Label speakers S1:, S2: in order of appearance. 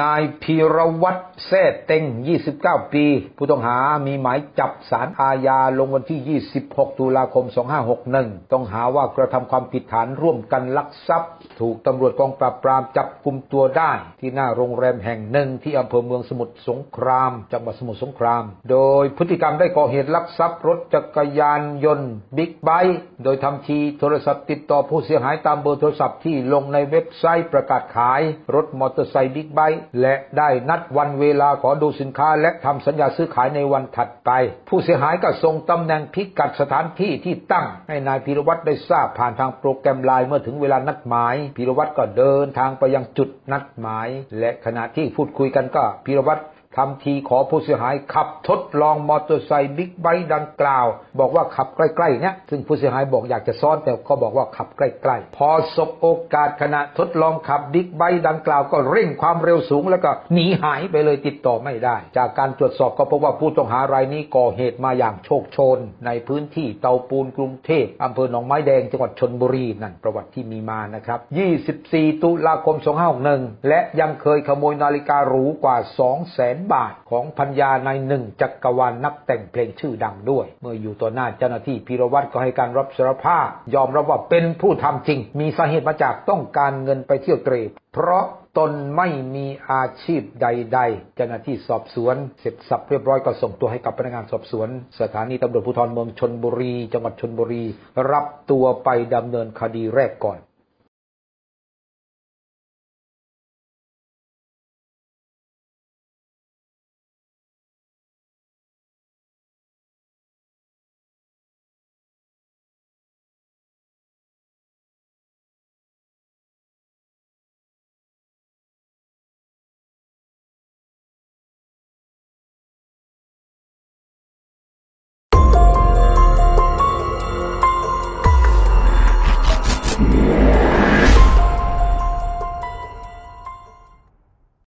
S1: นายพีรวัตรแซ่เต็ง 29 ปี ผู้ต้องหามีหมายจับสารอาญาลงวันที่ 26 ตุลาคม 2561 ต้องหาว่ากระทำความผิดฐานร่วมกันลักทรัพย์ ถูกตำรวจกองปราบปรามจับกุมตัวได้ ที่หน้าโรงแรมแห่งหนึ่งที่อำเภอเมืองสมุทรสงคราม จังหวัดสมุทรสงคราม โดยพฤติกรรมได้ก่อเหตุลักทรัพย์รถจักรยานยนต์บิ๊กไบค์โดยทำทีโทรศัพท์ติดต่อผู้เสียหายตามเบอร์โทรศัพท์ที่ลงในเว็บไซต์ประกาศขายรถมอเตอร์ไซค์บิ๊กไบค์และได้นัดวันเวลาขอดูสินค้า และทำสัญญาซื้อขายในวันถัดไป ผู้เสียหายก็ส่งตำแหน่งพิกัดสถานที่ที่ตั้ง ให้นายพีรวัตรได้ทราบผ่านทางโปรแกรมไลน์เมื่อถึงเวลานัดหมายพีรวัตรก็เดินทางไปยังจุดนัดหมาย และขณะที่พูดคุยกันก็พีรวัตร ทำทีขอผู้เสียหายขับทดลองมอเตอร์ไซค์บิ๊กไบค์ดังกล่าว บอกว่าขับใกล้ๆเนี่ยซึ่งผู้เสียหายบอกอยากจะซ้อนแต่ก็บอกว่าขับใกล้ๆ พอสบโอกาสขณะทดลองขับบิ๊กไบค์ดังกล่าวก็เร่งความเร็วสูง แล้วก็หนีหายไปเลยติดต่อไม่ได้ จากการตรวจสอบก็พบว่าผู้ต้องหารายนี้ก่อเหตุมาอย่างโชคชน ในพื้นที่เตาปูนกรุงเทพอำเภอหนองไม้แดงจังหวัดชนบุรีนั่นประวัติที่มีมานะครับ 24 ตุลาคม 2561 และยังเคยขโมยนาฬิกาหรูกว่า 2 0 0 0 0บาทของพัญญาในหนึ่งจักรวาลนนักแต่งเพลงชื่อดังด้วย เมื่ออยู่ต่อหน้าเจ้าหน้าที่พีรวัตรก็ให้การรับสารภาพ ยอมรับว่าเป็นผู้ทำจริง มีสาเหตุมาจากต้องการเงินไปเที่ยวเตรเพราะตนไม่มีอาชีพใด ๆ เจ้าหน้าที่สอบสวน เสร็จสับเรียบร้อยก็ส่งตัวให้กับพนักงานสอบสวน สถานีตำรวจภูธรเมืองชนบุรี จังหวัดชนบุรี รับตัวไปดำเนินคดีแรกก่อน